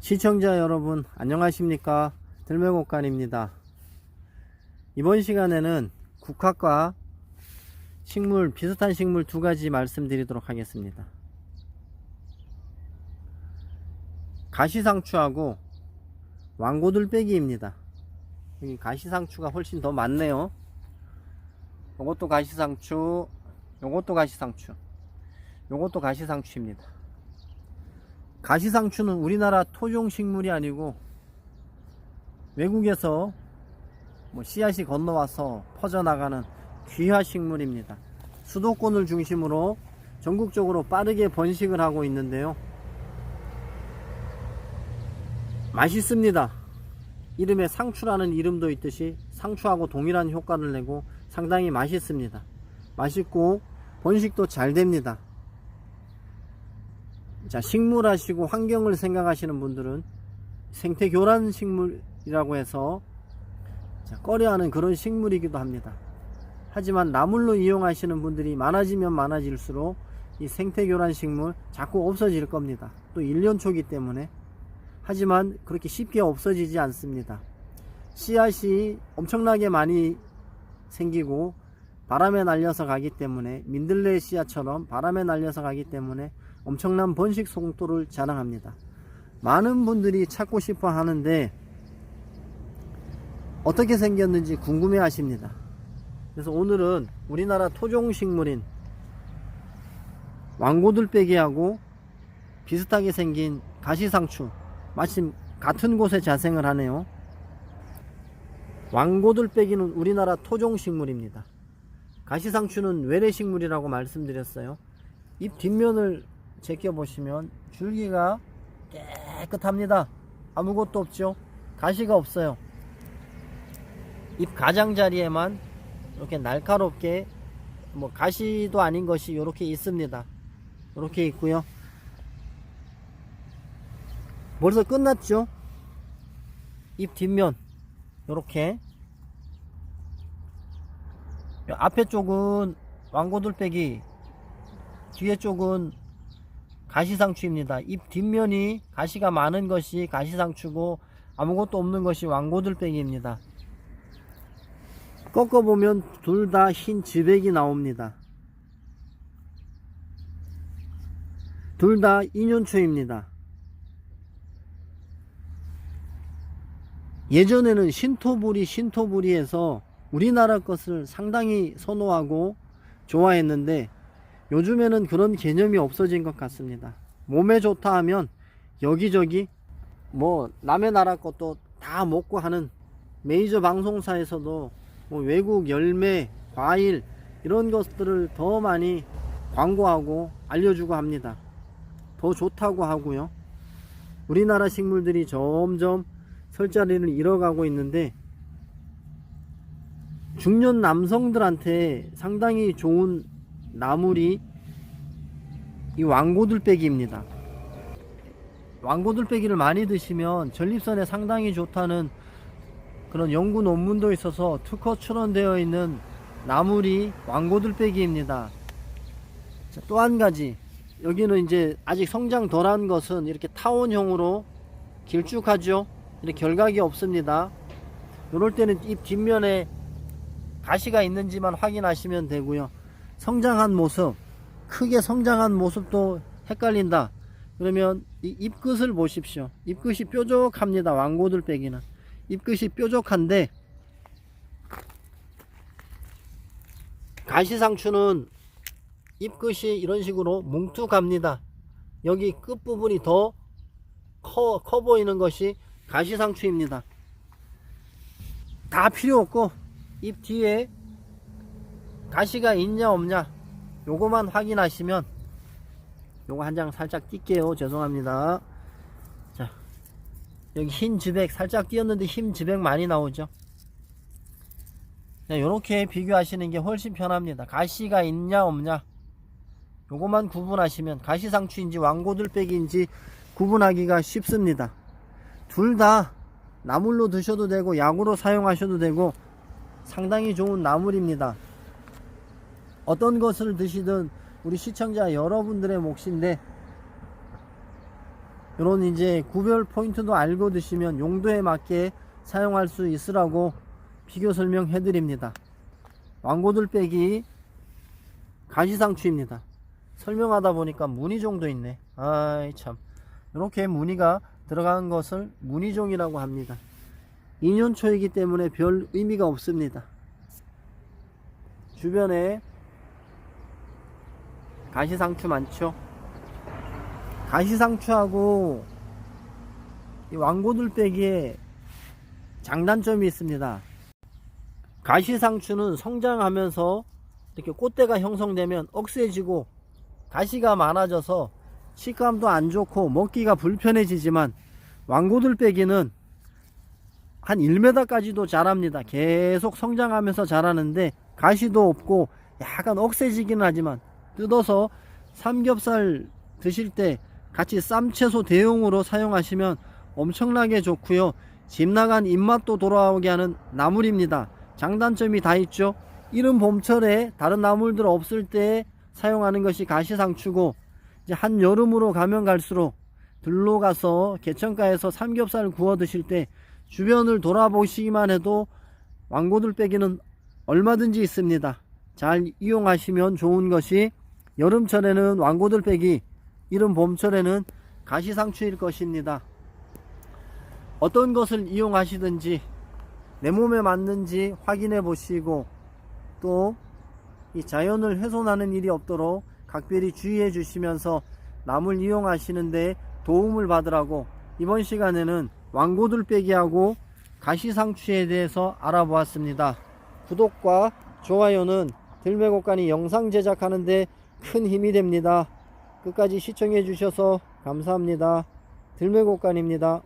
시청자 여러분 안녕하십니까? 들매곡간입니다. 이번 시간에는 국화과 식물 비슷한 식물 두 가지 말씀드리도록 하겠습니다. 가시상추하고 왕고들빼기입니다. 여기 가시상추가 훨씬 더 많네요. 요것도 가시상추 요것도 가시상추 요것도 가시상추입니다 가시상추는 우리나라 토종 식물이 아니고 외국에서 뭐 씨앗이 건너와서 퍼져나가는 귀화 식물입니다. 수도권을 중심으로 전국적으로 빠르게 번식을 하고 있는데요. 맛있습니다. 이름에 상추라는 이름도 있듯이 상추하고 동일한 효과를 내고 상당히 맛있습니다. 맛있고 번식도 잘 됩니다. 자, 식물 하시고 환경을 생각하시는 분들은 생태 교란 식물이라고 해서 자, 꺼려하는 그런 식물이기도 합니다. 하지만 나물로 이용하시는 분들이 많아지면 많아질수록 이 생태 교란 식물 자꾸 없어질 겁니다. 또 1년 초기 때문에 하지만 그렇게 쉽게 없어지지 않습니다. 씨앗이 엄청나게 많이 생기고 바람에 날려서 가기 때문에 민들레 씨앗처럼 바람에 날려서 가기 때문에 엄청난 번식 속도를 자랑합니다. 많은 분들이 찾고 싶어 하는데 어떻게 생겼는지 궁금해 하십니다. 그래서 오늘은 우리나라 토종 식물인 왕고들빼기하고 비슷하게 생긴 가시상추 마침 같은 곳에 자생을 하네요. 왕고들빼기는 우리나라 토종 식물입니다. 가시상추는 외래식물이라고 말씀드렸어요. 잎 뒷면을 제껴 보시면 줄기가 깨끗합니다. 아무것도 없죠. 가시가 없어요. 잎 가장자리에만 이렇게 날카롭게 뭐 가시도 아닌 것이 이렇게 있습니다. 이렇게 있고요. 벌써 끝났죠? 잎 뒷면 이렇게 앞에 쪽은 왕고들빼기 뒤에 쪽은 가시상추입니다. 잎 뒷면이 가시가 많은 것이 가시상추고 아무것도 없는 것이 왕고들빼기입니다. 꺾어보면 둘 다 흰 지백이 나옵니다. 둘 다 인연초입니다. 예전에는 신토부리 신토부리에서 우리나라 것을 상당히 선호하고 좋아했는데 요즘에는 그런 개념이 없어진 것 같습니다. 몸에 좋다 하면 여기저기 뭐 남의 나라 것도 다 먹고 하는 메이저 방송사에서도 뭐 외국 열매, 과일 이런 것들을 더 많이 광고하고 알려주고 합니다. 더 좋다고 하고요. 우리나라 식물들이 점점 설 자리를 잃어가고 있는데 중년 남성들한테 상당히 좋은 나물이 이 왕고들빼기입니다. 왕고들빼기를 많이 드시면 전립선에 상당히 좋다는 그런 연구 논문도 있어서 특허 출원되어 있는 나물이 왕고들빼기입니다. 또 한 가지 여기는 이제 아직 성장 덜한 것은 이렇게 타원형으로 길쭉하죠. 이렇게 결각이 없습니다. 이럴 때는 잎 뒷면에 가시가 있는지만 확인하시면 되고요. 성장한 모습, 크게 성장한 모습도 헷갈린다. 그러면 이 잎끝을 보십시오. 잎끝이 뾰족합니다. 왕고들 빼기는. 잎끝이 뾰족한데 가시상추는 잎끝이 이런 식으로 뭉툭합니다. 여기 끝부분이 더 커, 커 보이는 것이 가시상추입니다. 다 필요 없고 잎 뒤에 가시가 있냐 없냐 요거만 확인하시면 요거 한 장 살짝 띄게요. 죄송합니다. 자 여기 흰 지백 살짝 띄었는데 흰 지백 많이 나오죠? 자, 요렇게 비교하시는 게 훨씬 편합니다. 가시가 있냐 없냐 요거만 구분하시면 가시상추인지 왕고들빼기인지 구분하기가 쉽습니다. 둘 다 나물로 드셔도 되고 약으로 사용하셔도 되고 상당히 좋은 나물입니다. 어떤 것을 드시든 우리 시청자 여러분들의 몫인데 이런 이제 구별 포인트도 알고 드시면 용도에 맞게 사용할 수 있으라고 비교 설명해 드립니다. 왕고들 빼기 가시상추입니다. 설명하다 보니까 무늬종도 있네. 아이 참. 이렇게 무늬가 들어간 것을 무늬종이라고 합니다. 2년 초이기 때문에 별 의미가 없습니다. 주변에 가시상추 많죠? 가시상추하고 이 왕고들 빼기에 장단점이 있습니다. 가시상추는 성장하면서 이렇게 꽃대가 형성되면 억세지고 가시가 많아져서 식감도 안 좋고 먹기가 불편해지지만 왕고들 빼기는 한 1m까지도 자랍니다. 계속 성장하면서 자라는데 가시도 없고 약간 억세지기는 하지만 뜯어서 삼겹살 드실 때 같이 쌈채소 대용으로 사용하시면 엄청나게 좋고요. 집 나간 입맛도 돌아오게 하는 나물입니다. 장단점이 다 있죠. 이른 봄철에 다른 나물들 없을 때 사용하는 것이 가시상추고 이제 한 여름으로 가면 갈수록 들로 가서 개천가에서 삼겹살 구워 드실 때 주변을 돌아보시기만 해도 왕고들 빼기는 얼마든지 있습니다. 잘 이용하시면 좋은 것이 여름철에는 왕고들 빼기, 이른 봄철에는 가시상추일 것입니다. 어떤 것을 이용하시든지 내 몸에 맞는지 확인해 보시고 또 이 자연을 훼손하는 일이 없도록 각별히 주의해 주시면서 남을 이용하시는데 도움을 받으라고 이번 시간에는 왕고들 빼기하고 가시상추에 대해서 알아보았습니다. 구독과 좋아요는 들매곡간이 영상 제작하는데 큰 힘이 됩니다. 끝까지 시청해 주셔서 감사합니다. 들매곡간입니다.